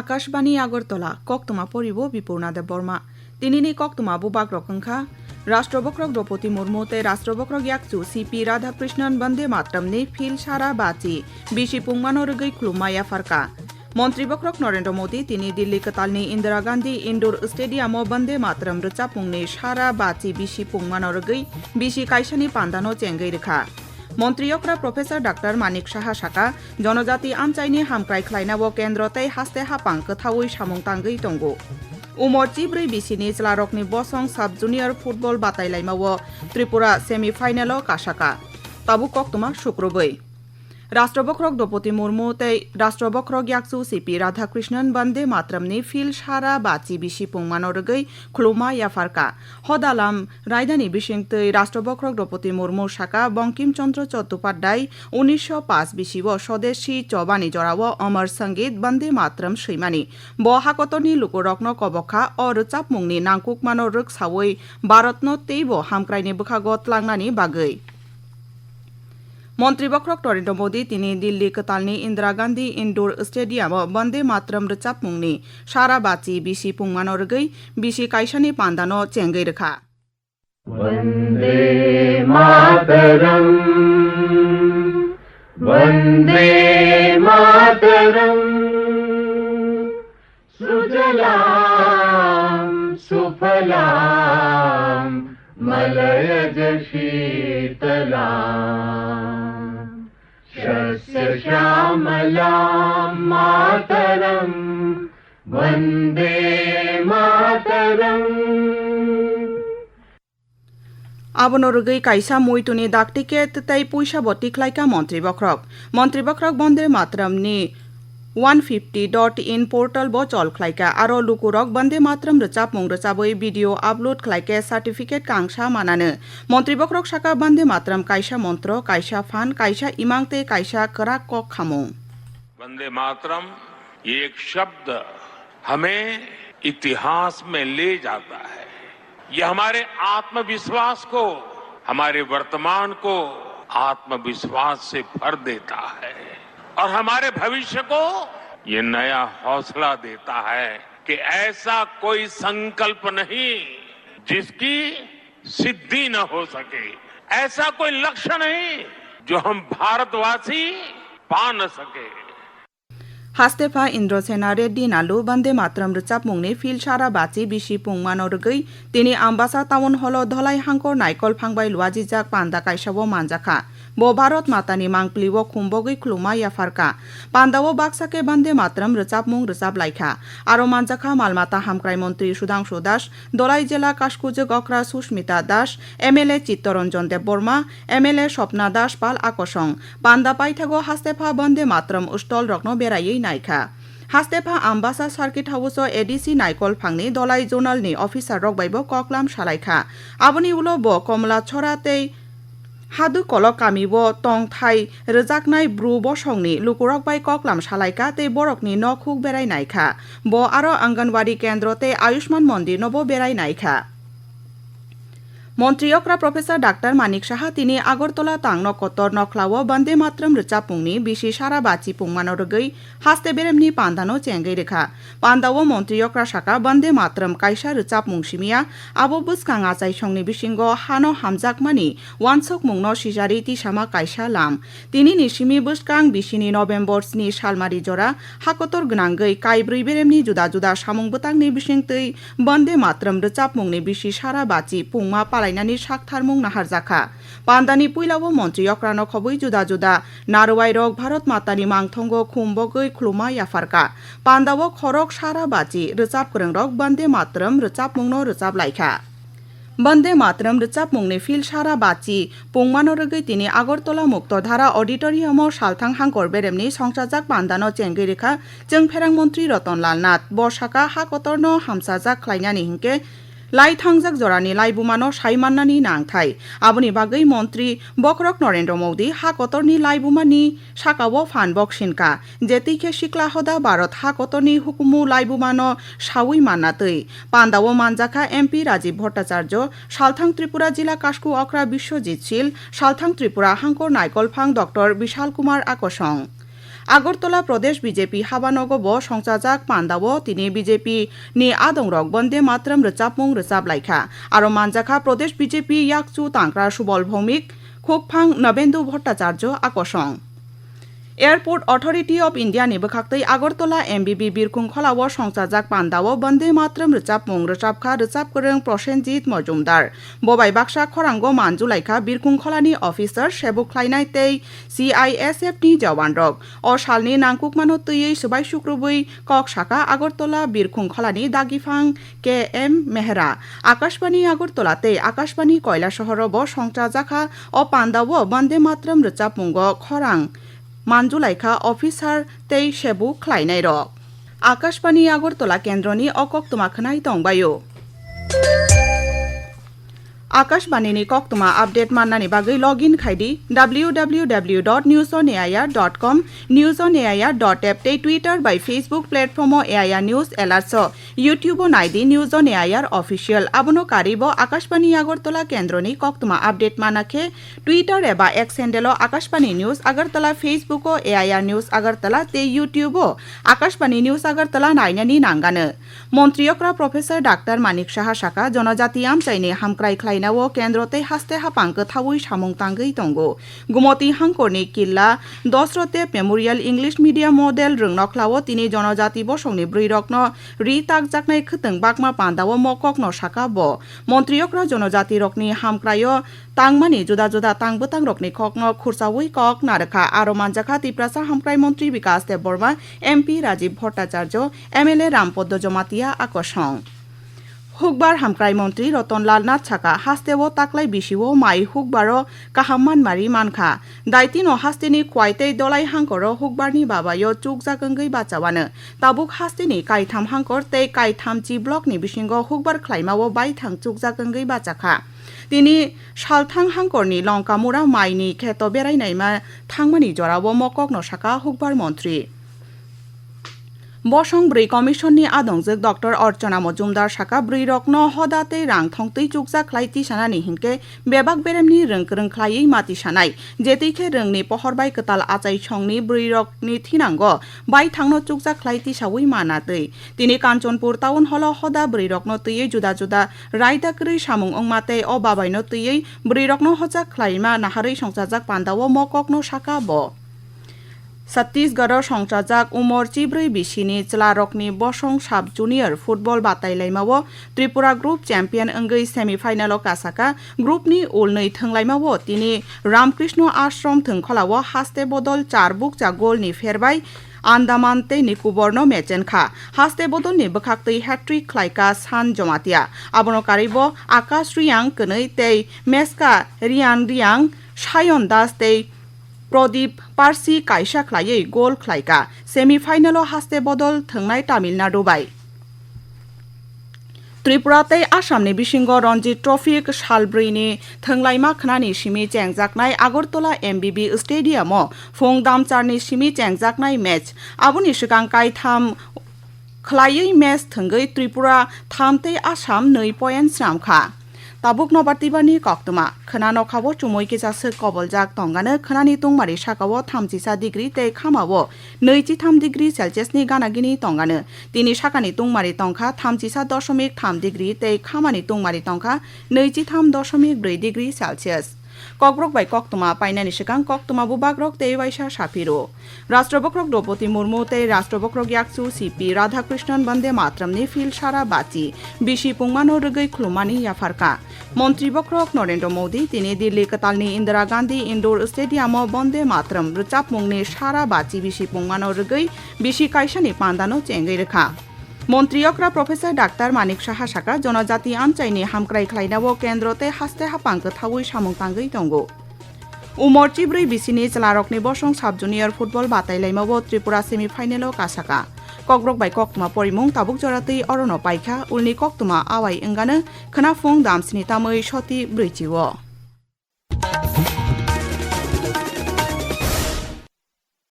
আকাশবাণী আগরতলা, কক্তমা পরিব বিপূর্ণা দেব বর্মা তিনিনি কক্তমা বুবাক রকংখা রাষ্ট্রবক্রক দ্রৌপদী মুর্মুতে রাষ্ট্রবক্রক ইয়াকচু সিপি রাধাকৃষ্ণন বন্দে মাতরমনি ফিল সারা বাচি। বিশি পুংমানরগৈ খুলুমায়া ফারকা মন্ত্রী বক্রক নরেন্দ্র মোদী তিনি দিল্লি কতালনি ইন্দিরা গান্ধী ইন্ডোর স্টেডিয়ামো বন্দে মাতরম রচাপুংনি সারা বাচি বিশি পুংমানরগৈ বিশি কাইসানি পান্দানো চেঙ্গৈ রেখা মন্ত্রীয়করা প্রফেসর ডাক্তার মানিক সাহা সাকা, জনজাতি আমচাইনি হামক্রাই খ্লাইনাবো কেন্দ্রতেই হাস্তে হাপাং কথাউই সামংতাঙ্গই তঙ্গো উমর চিব্रै বিসিনি চলারকনি বসং সাব জুনিয়র ফুটবল বাতাইলাইমাও ত্রিপুরা সেমিফাইনাল কাসাকা তাবু কক্তমা শুক্রবৈ રાષ્ટ્રવક્રક દ્રૌપદી મુર્મુ તઈ રાષ્ટ્રવક્રક યાકસુ સીપી রাধাকৃষ্ণন বন্দে માતરમની ফিল সারা বাচি বিশি পুংমানরগৈ રગઈ ખુલુમા হদালাম હદાલામ রাজধানী বিশিংতই রাষ্ট্রবক্রক দ্রৌপদী মুর্মুর শাখা বঙ্কিমচন্দ্র চট্টোপাধ্যায় উনিশশো পাঁচ বিশিব স্বদেশী চবানি জড়াও অমর সংগীত বন্দে মাতরম সৈমানি ব হাকতনি লোকরত্ন কবখা অরুচাপ মুংনি নাংকুকমানো রুক সাবই ভারতন তেইব হামক্রাইনি বুখাগত লাংনানি বাগৈ মন্ত্রী বক্রক নরেন্দ্র মোদী তিনি দিল্লি কতালনি ইন্দিরা গান্ধী ইন্ডোর স্টেডিয়াম বন্দে মাতরম রচাপ মুংনি সারা বাচি বিসি পুংমানরগৈ বিসি কাইসানি পান্দানো চেঙ্গৈ রেখা वन्दे मातरम् वन्दे मातरम् सुजलाम् सुफलाम् मलयज शीतलाम् तस्य श्यामलां मातरम् वन्दे मातरम्। কাইসা মুইতুনি ডাকটিকেট তাই পুইসা বটিক লাইকা মন্ত্রী বক্রক মন্ত্রী বক্রক বন্দে মাতরম নি 150 डट इन पोर्टल ब चल खलायका आरो लुकुरक बन्दे मात्रम रोजाब मुं रोजाबै भिडिअ आपलोड खलायके सार्टिफिकेट कांसा मानानो मंत्री बक्रक शाखा बंदे मातरम कायसा मंत्र कायसा फान कायसा इमांगते कायसा करा कक खामो बंदे मातरम ये एक शब्द हमें इतिहास में ले जाता है ये हमारे आत्मविश्वास को हमारे वर्तमान को आत्मविश्वास से भर देता है और हमारे भविष्य को ये नया हौसला देता है कि ऐसा कोई संकल्प नहीं जिसकी सिद्धि न हो सके ऐसा कोई लक्ष्य नहीं जो हम भारतवासी पा न सके হাস্তেফা ইন্দ্রসেনা রেড্ডি নালু বন্দে মাতরম রচাপ মুংনি ফিল সারা বাচি বিশি পুংমানরগৈ তিনি আম্বাসা টাউন হল ধলাই হাঙ্কর নাইকল ফাংবাই লুয়াজিজাক পান্দা কাইসাবো মানজাখা ব ভারত মাতানি মাংপ্লিব খুম্বগৈ খুলুমা ইয়াফারকা পান্দাও বাক্সাকে বন্দে মাতরম রচাপ মুং রচাপ লাইখা আরও মানজাখা মালমাতা হামক্রাই মন্ত্রী সুধাংশু দাস দলাই জেলা কাশকুজে গকরা সুস্মিতা দাস এমএলএ চিত্তরঞ্জন দেব বর্মা এমএলএ স্বপ্না দাস পাল আকসং পান্দা পাইথাগো হাস্তেফা বন্দে মাতরম উষ্টল রত্ন বেড়াইयै নাইখা হাস্তেফা আম্বাসা সার্কিট হাউস ও এডিসি নাইকল ফাংনি দলাই জোনালনি অফিসার রকবাইব ককলাম সালাইখা আবনি উলো ব কমলা ছড়াতেই হাদু কল কামিব টং থাই রোজাকনাই ব্রু বসংনি লুকুরক বাই ককলাম, সালাইকা, তে বরকনি, নখুক বেড়াই নাইখা। ব আরও আঙ্গনবাড়ি কেন্দ্রতে আয়ুষ্মান মন্দির, নব বেড়াই নাইখা। মন্ত্রীয়করা প্রফেসর ডাক্তার মানিক সাহা তিনি আগরতলা তাং নকতর নখলাও বন্দে মাত্রম রুচা পুংনি, বিশি সারা বাচি পুংমানরগৈ হাস্তে বেরেমনি পান্দানো চেঙ্গৈ রেখা পান্দাও মন্ত্রীয়করা শাখা বন্দে মাত্রম কাইসা রিচাপুং সিমিয়া আবো বুসকাং আচাই সংনি বিসিঙ্গ হানো হামজাকমানি ওয়ানসক মুংন সিজারি তিসামা কাইসা লাম। তিনি নিসিমি বুসকাং বিশিনি নভেম্বর স্নি সালমারি জরা হাকতর গনাঙ্গৈ কাইব্রুই বেরেমনি জুদা জুদা সামুং বুতাংনি বিসিং তৈ বন্দে মাত্রম রুচা পুংনি বিশি সারা বাচি পুংমা पुंमा पालायनानि साकथारमुं नाहारजाखा पान्दानि पुइलावो मन्त्रि अक्रानो खबै जुदा जुदा नारवाइ रक भारत मातानि मांथंगो खुम्बगै खुलुमा याफारका पान्दावो खरक सारा बाचि रोचाप गोरों रक बन्दे मातरम रोचाप मुंनो रोचाप लाइखा বন্দে মাতরম রিচাপ মুংনি ফিল সারা বাচি পুংমানরগৈ তিনি আগরতলা মুক্তধারা অডিটরিয়াম সালথাং হাঙ্কর বেরেমনি সংসাজাক পান্দানো চেঙ্গি রেখা जों फेरां मन्त्रि रतनलाल नाथ बर्षाका हा कतरनो हामसाजाक ख्लाइनानि हिंके লাই থাংজাক জরানি লাই বুমানো সাইমান্নানি নাংথাই। আবনি বাগৈ মন্ত্রী বকরক নরেন্দ্র মোদী হা কতরনি লাই বুমানি সাকাও ফান বকসিনকা জেতিকে শিকলা হদা ভারত হা কতরনি হুকুমু লাই বুমানো সাউই মান্নাতৈ পান্দাও মানজাখা এমপি রাজীব ভট্টাচার্য, সালথাং ত্রিপুরা জেলা কাসকু অকরা বিশ্বজিৎ শীল, সালথাং ত্রিপুরা হাঙ্কর নাইকল ফাং ডক্টর বিশাল কুমার আকসং। আগরতলা প্রদেশ বিজেপি হাবানগ ব সংসাজাক পান্দাও তিনি বিজেপি নি আদংরক বন্দে মাত্রম রেচাপমুং রচাপ লাইখা। আর মানজাখা প্রদেশ বিজেপি ইয়াকচু তাংক্রা সুবল ভৌমিক, খোকফাং নবেন্দু ভট্টাচার্য আকর্ষণ। এয়ারপোর্ট অথরিটি অব ইন্ডিয়া নিবো খাকতৈ আগরতলা এমবিবি বীরকুং খলাও সংসাজাক পান্ডাও বন্দে মাত্রম রিচাপ মং মাতরম খা রিচাপখা রিচাপকরং প্রসেনজিৎ মজুমদার। ববাই বাক্সা খরাঙ্গ মানজু মানজুলাইখা বীরকুং খলানি অফিসার সেবুক খ্লাইনাই তেই সিআইএসএফ নি জওয়ান রক ও শালনি নাংকুক মানো তৈয়ই সবাই শুক্রবই কক শাখা আগরতলা বীরকুং খলানি দাগিফাং কে এম মেহরা। আকাশবাণী আগরতলাতে আকাশবাণী কয়লা শহর ব সংসাজাখা ও পান্ডাও বন্দে মাত্রম মাতরম রিচাপমুঙ্গ খরাং। खरां মানজুলাইখা অফিসার তেই সেবু খ্লাইনাই রক আকাশবাণী, আগরতলা কেন্দ্রনি অকক্তমা খনাই দংবায়ো। আকাশবাণীনি কক্তমা আপডেট মান্নানি বাগৈ log in খাইদি W W W dot news on AIR dot com news on AIR dot app Twitter by Facebook platform AIR news alerts YouTube নাইদি news on AIR official. আবনো কারিব, আকাশবাণী, আগরতলা কেন্দ্রনি কক্তমা আপডেট মানাখে। টুইটার এবা X handle Akashvani news, Agartala, Facebook AIR news, Agartala, তে YouTube Akashvani news, Agartala, নাইনানি, নাঙ্গানো। মন্ত্রীয়করা প্রফেসর ডাক্তার মানিক সাহা সাকা জনজাতি আমচাইনি হামক্রাই খ্লাইনাও কেন্দ্রতে হাস্তে হাপাং গোথাওই সামং তাঙ্গৈ তঙ্গো। গুমতি হাঙ্করনি কিল্লা। Dasharath memorial English medium model রংনখ্লাও তিনি জনজাতি বসংনি ব্রৈরকন রি খতং বাকমা পান্দাও ন সাকা ব মন্ত্রীয়করা জনজাতি রকনি হামক্রায়। তাংমানি জুদা জুদা তাংবতাং রকনি ন খুরসাউই কক নারখা। আরও মানজাখা তিপ্রাসা হামক্রাই মন্ত্রী বিকাশ দেব বর্মা এমপি রাজীব ভট্টাচার্য, এমএলএ রামপদ্ম জমাতিয়া আকর্ষণ। হুকবার হামক্রাই মন্ত্রী রতনলাল নাথ ছাকা হাস্তেও তাকলাই বিশিও মাই হুকবার কাহাম্মান মারি মানখা। দায়তিন হাস্তেনি খোয়াইতেই দলাই হাঙ্কর হুকবারনি বাবায় চুক জাগঙ্গৈ বাচাওয়ানো। তাবুক হাস্তেনি কাইথাম হাঙ্কর তেই কাইথাম চি ব্লকনি বিশিঙ্গ হুকবার খ্লাইমাও বাইথাং চুক জাগঙ্গৈ বাচাখা। তিনি সালথাং হাঙ্করনি লঙ্কামুরা মাইনি খেত বেড়াইনাইমা থাংমানি জরাও মকক নসাকা হুকবার মন্ত্রী। বসং ব্রী কমিশন নি আদং আদংজক ডক্টর অর্চনা মজুমদার সাকা ব্রী রকন হদাতে রাং থংতৈ চুকজা খ্লাইতি সানানি হিনকে বেবাক বেরেমনি রং রংখ্লাইই মাতি সানাই। জেতিকে রং নি পহর বাই কতাল আচাই ছং নি ব্রী রক রকনি থিনাঙ্গ বাই থাংনো চুকজা খ্লাইতি সাউই মানাতৈ। তিনি কাঞ্চনপুর টাউন হল হদা ব্রী রকন তৈয়ে জুদা জুদা রাইদা ক্রি সামং সামুং মাতে ও বাবাইন তৈয়ে ব্রী রকন হজা খ্লাইমা নাহারৈ সংসাজাক পান্দাও মককনো সাকা ব। छत्तीसगढ़आव संसाजाक उमर चिब्रै बिसिनि चलारकनि बसं साब जुनियर फुटबल बादायलायमाव त्रिपुरा ग्रुप चेम्पियन ओंगै सेमिफाइनालाव कासाका ग्रुपनि उलनै थोंलायमाव तिनि रामकृष्ण आश्रम थोंखलाव हास्ते बदल चार बुक जा गोलनि फेरबाय আন্দামান তে নিকোবর্ণ মেচেন খা হাস্তে বদল নি বখাক তৈ হ্যাট্রিক খ্লাইকা সান জমাতিয়া আবন কারিব আকাশ রিয়াং কনৈ তেই মেসকা রিয়ান রিয়াং সায়ন দাস তেই प्रदीप पारसि कायसा ख्लायै गल ख्लायगा सेमिफाइनालाव हास्ते बदल थोंनाय तामिलनाडुबाय त्रिपुरातै आसामनि बिसिंग रन्जि ट्रफि सालब्रैनि थोंलाइमा खोनानि सिमि चेंजाकनाय आगरतला एमबिबि स्टेडियामाव फुं दामचारनि सिमि चेंजाकनाय मेच आबुनि सिगां कायथाम ख्लायै मेच थोंगै त्रिपुरा थामतै आसाम नै पइन्ट स्रामखा তাবুক নবাতিবানি কক্তমা খোনানো নখাবো চুমই কেজাসো কবলজাক তঙ্গানো খোনানি তুংমারি সাকাও থামজিসা ডিগ্রি তে খামাবো নৈজি থাম ডিগ্রি সেলসিয়াসনি গানাগিনি তঙ্গানো তিনি সাকানি তুংমারি তংখা থামজিসা দশমিক থাম ডিগ্রি তে খামানি তুংমারি তংখা নৈজি থাম দশমিক ব্रै ডিগ্রি সেলসিয়াস ককব্রক বাই কক্তমা পাইনানি সিগাং কক্তমা বুবাগ্রক তে বাইসা সাফিরো। রাষ্ট্রবক্রক দ্রৌপদী মুর্মু তে রাষ্ট্রবক্রক ইয়াকসু, সিপি রাধাকৃষ্ণন বন্দে মাতরমনি ফিল সারা বাচি। বিশি পুংমানো রগৈ খুলুমানি ইয়াফারকা। মন্ত্রী বক্রক নরেন্দ্র মোদী, তিনি দিল্লি কতালনি ইন্দিরা গান্ধী ইন্ডোর স্টেডিয়াম বন্দে মাতরম রুচাপ মুংনি সারা বাচি বিশি পুংমানো রগৈ বিশি কাইসানি পান্দানো চেঙ্গৈ রেখা। মন্ত্রিয়করা প্রফেসর ডাক্তার মানিক সাহা সাকা জনজাতি আমচাইনি হামক্রাই খ্লাইনাও কেন্দ্রতে হাস্তে হাপাং থাউই সামুংতাঙ্গই তঙ্গ উমর চিব্রই বিসিনি চেলারকনি বসং সাব জুনিয়র ফুটবল বাতাইলাইমাও ত্রিপুরা সেমি ফাইনেল কাসাকা কক্রক বাই কক্তমা পরিমং তাবুক জরাতেই অরণ পাইখা, উলনি কক্তমা আওয়াই এঙ্গানো খনাফুং দামসিনি তামৈ সতী ব্রৈচিও